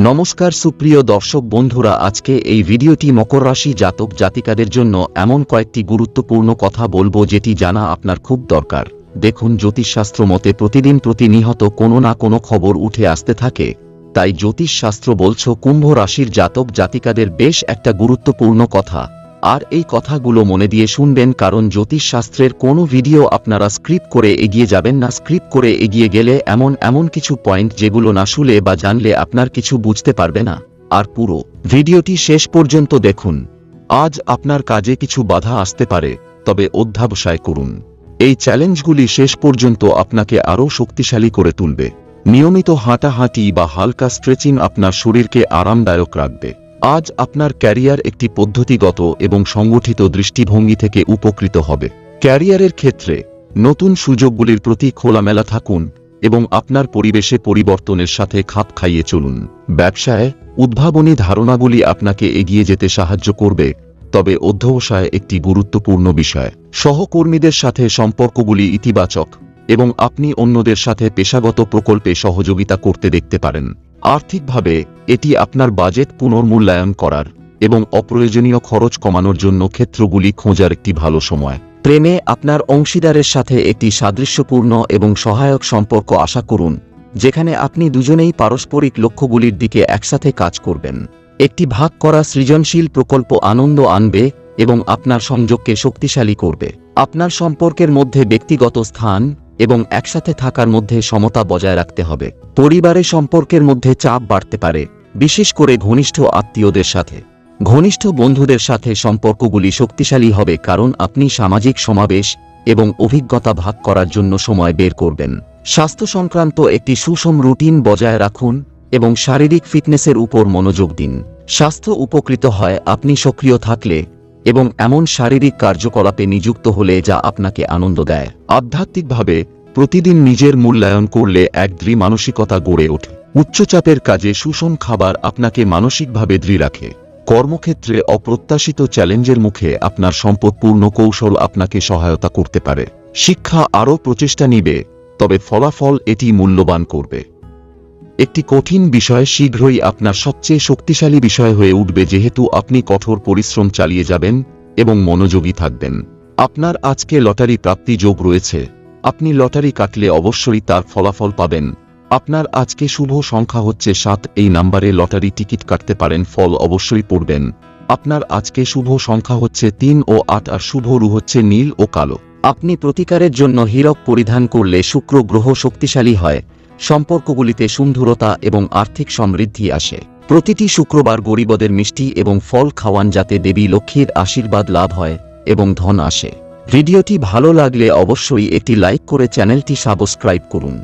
নমস্কার সুপ্রিয় দর্শক বন্ধুরা, আজকে এই ভিডিওটি মকর রাশি জাতক জাতিকাদের জন্য এমন কয়েকটি গুরুত্বপূর্ণ কথা বলব যেটি জানা আপনার খুব দরকার। দেখুন, জ্যোতিষশাস্ত্র মতে প্রতিদিন প্রতিনিহত কোনো না কোনো খবর উঠে আসতে থাকে। তাই জ্যোতিষশাস্ত্র বলছ, কুম্ভ রাশির জাতক জাতিকাদের বেশ একটা গুরুত্বপূর্ণ কথা। আর এই কথাগুলো মনে দিয়ে শুনবেন কারণ জ্যোতিষশাস্ত্রের কোনো ভিডিও আপনারা স্ক্রিপ্ট করে এগিয়ে যাবেন না। স্ক্রিপ্ট করে এগিয়ে গেলে এমন এমন কিছু পয়েন্ট যেগুলো না শুলে বা জানলে আপনার কিছু বুঝতে পারবে না। আর পুরো ভিডিওটি শেষ পর্যন্ত দেখুন। আজ আপনার কাজে কিছু বাধা আসতে পারে, তবে অধ্যাবসায় করুন। এই চ্যালেঞ্জগুলি শেষ পর্যন্ত আপনাকে আরও শক্তিশালী করে তুলবে। নিয়মিত হাঁটাহাঁটি বা হালকা স্ট্রেচিং আপনার শরীরকে আরামদায়ক রাখবে। আজ আপনার ক্যারিয়ার একটি পদ্ধতিগত এবং সংগঠিত দৃষ্টিভঙ্গি থেকে উপকৃত হবে। ক্যারিয়ারের ক্ষেত্রে নতুন সুযোগগুলির প্রতি খোলামেলা থাকুন এবং আপনার পরিবেশে পরিবর্তনের সাথে খাপ খাইয়ে চলুন। ব্যবসায় উদ্ভাবনী ধারণাগুলি আপনাকে এগিয়ে যেতে সাহায্য করবে, তবে অধ্যবসায় একটি গুরুত্বপূর্ণ বিষয়। সহকর্মীদের সাথে সম্পর্কগুলি ইতিবাচক। এবং আপনি অন্যদের সাথে পেশাগত প্রকল্পে সহযোগিতা করতে দেখতে পারেন। আর্থিকভাবে, এটি আপনার বাজেট পুনর্মূল্যায়ন করার এবং অপ্রয়োজনীয় খরচ কমানোর জন্য ক্ষেত্রগুলি খোঁজার একটি ভালো সময়। প্রেমে আপনার অংশীদারের সাথে একটি সাদৃশ্যপূর্ণ এবং সহায়ক সম্পর্ক আশা করুন, যেখানে আপনি দুজনেই পারস্পরিক লক্ষ্যগুলির দিকে একসাথে কাজ করবেন। একটি ভাগ করা সৃজনশীল প্রকল্প আনন্দ আনবে এবং আপনার সংযোগকে শক্তিশালী করবে। আপনার সম্পর্কের মধ্যে ব্যক্তিগত স্থান এবং একসাথে থাকার মধ্যে সমতা বজায় রাখতে হবে। পরিবারের সম্পর্কের মধ্যে চাপ বাড়তে পারে, বিশেষ করে ঘনিষ্ঠ আত্মীয়দের সাথে। ঘনিষ্ঠ বন্ধুদের সাথে সম্পর্কগুলি শক্তিশালী হবে কারণ আপনি সামাজিক সমাবেশ এবং অভিজ্ঞতা ভাগ করার জন্য সময় বের করবেন। স্বাস্থ্য সংক্রান্ত একটি সুষম রুটিন বজায় রাখুন এবং শারীরিক ফিটনেসের উপর মনোযোগ দিন। স্বাস্থ্য উপকৃত হয় আপনি সক্রিয় থাকলে এবং এমন শারীরিক কার্যকলাপে নিযুক্ত হলে যা আপনাকে আনন্দ দেয়। আধ্যাত্মিকভাবে প্রতিদিন নিজের মূল্যায়ন করলে এক দৃঢ় মানসিকতা গড়ে ওঠে। উচ্চচাপের কাজে সুষম খাবার আপনাকে মানসিকভাবে দৃঢ় রাখে। কর্মক্ষেত্রে অপ্রত্যাশিত চ্যালেঞ্জের মুখে আপনার সম্পদপূর্ণ কৌশল আপনাকে সহায়তা করতে পারে। শিক্ষা আরও প্রচেষ্টা নিবে, তবে ফলাফল এটি মূল্যবান করবে। একটি কঠিন বিষয় শীঘ্রই আপনার সবচেয়ে শক্তিশালী বিষয় হয়ে উঠবে যেহেতু আপনি কঠোর পরিশ্রম চালিয়ে যাবেন এবং মনোযোগী থাকবেন। আপনার আজকে লটারি প্রাপ্তি যোগ রয়েছে। আপনি লটারি কাটলে অবশ্যই তার ফলাফল পাবেন। আপনার আজকে শুভ সংখ্যা হচ্ছে সাত, এই নাম্বারে লটারি টিকিট কাটতে পারেন, ফল অবশ্যই পড়বেন। আপনার আজকে শুভ সংখ্যা হচ্ছে তিন ও আট, আর শুভ রু হচ্ছে নীল ও কালো। আপনি প্রতিকারের জন্য হীরক পরিধান করলে শুক্র গ্রহ শক্তিশালী হয়। সম্পর্কগুলিতে সুন্দরতা এবং আর্থিক সমৃদ্ধি আসে। প্রতিটি শুক্রবার গরিবদের মিষ্টি এবং ফল খাওয়ান যাতে দেবী লক্ষ্মীর আশীর্বাদ লাভ হয় এবং ধন আসে। ভিডিওটি ভালো লাগলে অবশ্যই এটি লাইক করে চ্যানেলটি সাবস্ক্রাইব করুন।